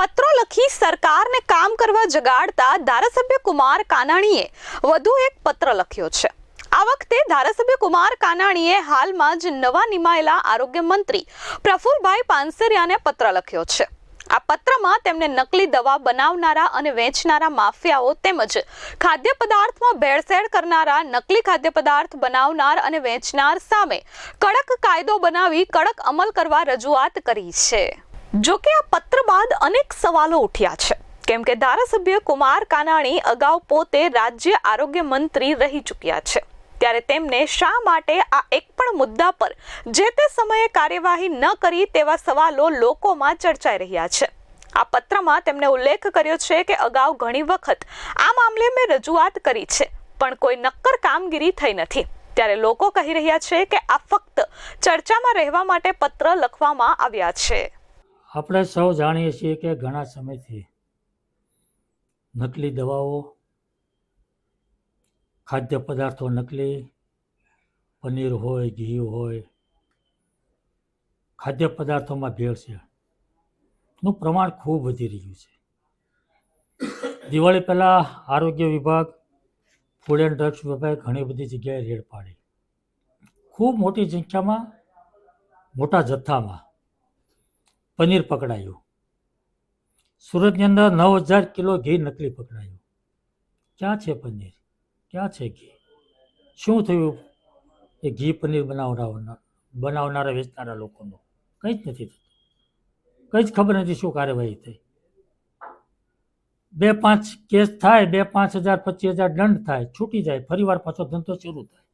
પત્રો લખી સરકારને કામ કરવા જગાડતા ધારાસભ્ય કુમાર કાનાણીએ વધુ એક પત્ર લખ્યો છે. આ વખતે ધારાસભ્ય કુમાર કાનાણીએ હાલમાં જ નવા નિમાયેલા આરોગ્ય મંત્રી પ્રફુલભાઈ પાનસરિયાને પત્ર લખ્યો છે. આ પત્રમાં તેમને નકલી દવા બનાવનારા અને વેચનારા માફિયાઓ તેમજ ખાદ્ય પદાર્થમાં ભેળસેળ કરનારા, નકલી ખાદ્ય પદાર્થ બનાવનાર અને વેચનાર સામે કડક કાયદો બનાવી કડક અમલ કરવા રજૂઆત કરી છે. જો કે આ પત્ર બાદ અનેક સવાલો ઉઠ્યા છે. કેમ કે ધારાસભ્ય કુમાર કાનાણી અગાઉ પોતે રાજ્ય આરોગ્ય મંત્રી રહી ચૂક્યા છે. ત્યારે તેમને શા માટે આ એક પણ મુદ્દા પર જે તે સમયે કાર્યવાહી ન કરી તેવા સવાલો લોકોમાં ચર્ચાઈ રહ્યા છે. આ પત્રમાં તેમણે ઉલ્લેખ કર્યો છે કે અગાઉ ઘણી વખત આ મામલે મેં રજૂઆત કરી છે, પણ કોઈ નક્કર કામગીરી થઈ નથી. ત્યારે લોકો કહી રહ્યા છે કે આ ફક્ત ચર્ચામાં રહેવા માટે પત્ર લખવામાં આવ્યા છે. આપણે સૌ જાણીએ છીએ કે ઘણા સમયથી નકલી દવાઓ, ખાદ્ય પદાર્થો નકલી, પનીર હોય, ઘી હોય, ખાદ્ય પદાર્થોમાં ભેળસેળનું પ્રમાણ ખૂબ વધી રહ્યું છે. દિવાળી પહેલાં આરોગ્ય વિભાગ ફૂડ એન્ડ ડ્રગ્સ વિભાગે ઘણી બધી જગ્યાએ રેડ પાડી. ખૂબ મોટી સંખ્યામાં, મોટા જથ્થામાં પનીર પકડાયું. સુરતની અંદર નવ હજાર કિલો ઘી નકલી પકડાયું. ક્યાં છે પનીર? ક્યાં છે ઘી? શું થયું એ ઘી પનીર બનાવનાર બનાવનારા, વેચનારા લોકોનું? કંઈ જ નથી થતું. કંઈ જ ખબર નથી શું કાર્યવાહી થઈ. બે પાંચ કેસ થાય, બે પાંચ હજાર, પચીસ હજાર દંડ થાય, છૂટી જાય, ફરીવાર પાછો ધંધો શરૂ થાય.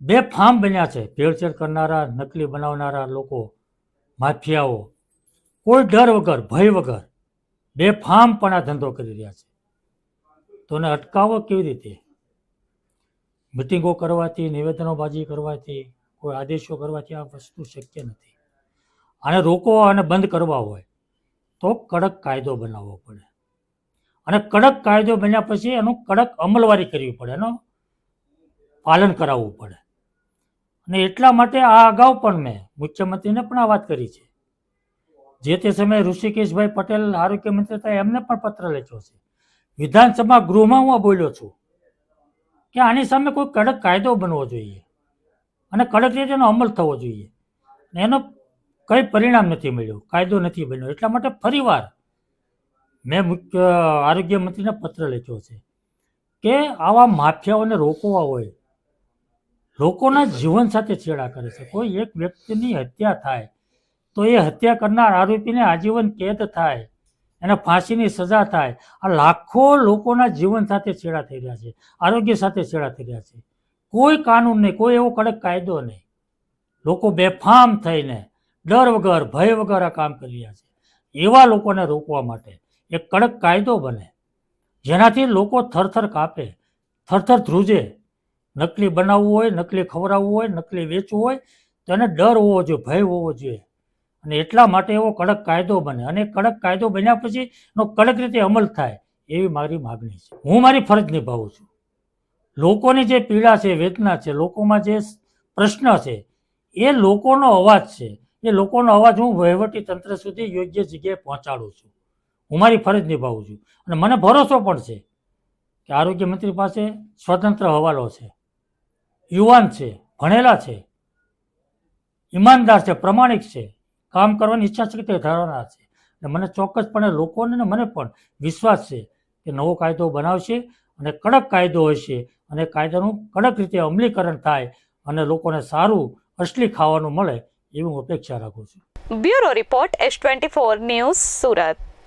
બે ફાર્મ બન્યા છે, ભેળસેળ કરનારા, નકલી બનાવનારા લોકો. માફિયાઓ, કોઈ ડર વગર, ભય વગર બેફામ પણ આ ધંધો કરી રહ્યા છે. તો એને અટકાવો કેવી રીતે? મિટિંગો કરવાથી, નિવેદનોબાજી કરવાથી, કોઈ આદેશો કરવાથી આ વસ્તુ શક્ય નથી. આને રોકવા અને બંધ કરવા હોય તો કડક કાયદો બનાવવો પડે. અને કડક કાયદો બન્યા પછી એનું કડક અમલવારી કરવી પડે, એનું પાલન કરાવવું પડે. અને એટલા માટે આ અગાઉ પણ મેં મુખ્યમંત્રીને પણ આ વાત કરી છે. જે તે સમયે ઋષિકેશભાઈ પટેલ આરોગ્ય મંત્રી હતા, એમને પણ પત્ર લખ્યો છે. વિધાનસભા ગૃહમાં હું બોલ્યો છું કે આની સામે કોઈ કડક કાયદો બનવો જોઈએ અને કડક રીતે એનો અમલ થવો જોઈએ. ને એનો કંઈ પરિણામ નથી મળ્યું, કાયદો નથી બન્યો. એટલા માટે ફરીવાર મેં મુખ્ય આરોગ્ય મંત્રીને પત્ર લખ્યો છે કે આવા માફિયાઓને રોકવા હોય લોકોના જીવન સાથે છેડા કરે છે. કોઈ એક વ્યક્તિની હત્યા થાય, તો એ હત્યા કરનાર આરોપીને આજીવન કેદ થાય, એને ફાંસીની સજા થાય. આ લાખો લોકોના જીવન સાથે છેડા થઈ રહ્યા છે, આરોગ્ય સાથે છેડા થઈ રહ્યા છે. કોઈ કાનૂન નહીં, કોઈ એવો કડક કાયદો નહીં. લોકો બેફામ થઈને ડર વગર, ભય વગર આ કામ કરી રહ્યા છે. એવા લોકોને રોકવા માટે એક કડક કાયદો બને, જેનાથી લોકો થરથર કાપે, થરથર ધ્રુજે નકલી બનાવવું હોય, નકલી ખવડાવવું હોય, નકલી વેચવું હોય, તો એને ડર હોવો જોઈએ, ભય હોવો જોઈએ. અને એટલા માટે એવો કડક કાયદો બને. અને કડક કાયદો બન્યા પછી એનો કડક રીતે અમલ થાય, એવી મારી માગણી છે. હું મારી ફરજ નિભાવું છું. લોકોની જે પીડા છે, વેદના છે, લોકોમાં જે પ્રશ્ન છે, એ લોકોનો અવાજ છે. એ લોકોનો અવાજ હું વહીવટી તંત્ર સુધી યોગ્ય જગ્યાએ પહોંચાડું છું. હું મારી ફરજ નિભાવું છું. અને મને ભરોસો પણ છે કે આરોગ્ય મંત્રી પાસે સ્વતંત્ર હવાલો છે. યુવાન છે, ભણેલા છે, ઈમાનદાર છે, પ્રમાણિક છે, કામ કરવાની ઈચ્છા શક્તિ ધરાવનાર છે. અને મને ચોક્કસપણે લોકોને ને મને પણ વિશ્વાસ છે કે નવો કાયદો બનાવશે અને કડક કાયદો હશે અને કાયદાનું કડક રીતે અમલીકરણ થાય અને લોકોને સારું, અસલી ખાવાનું મળે એવી હું અપેક્ષા રાખું છું. Bureau report S twenty four news Surat.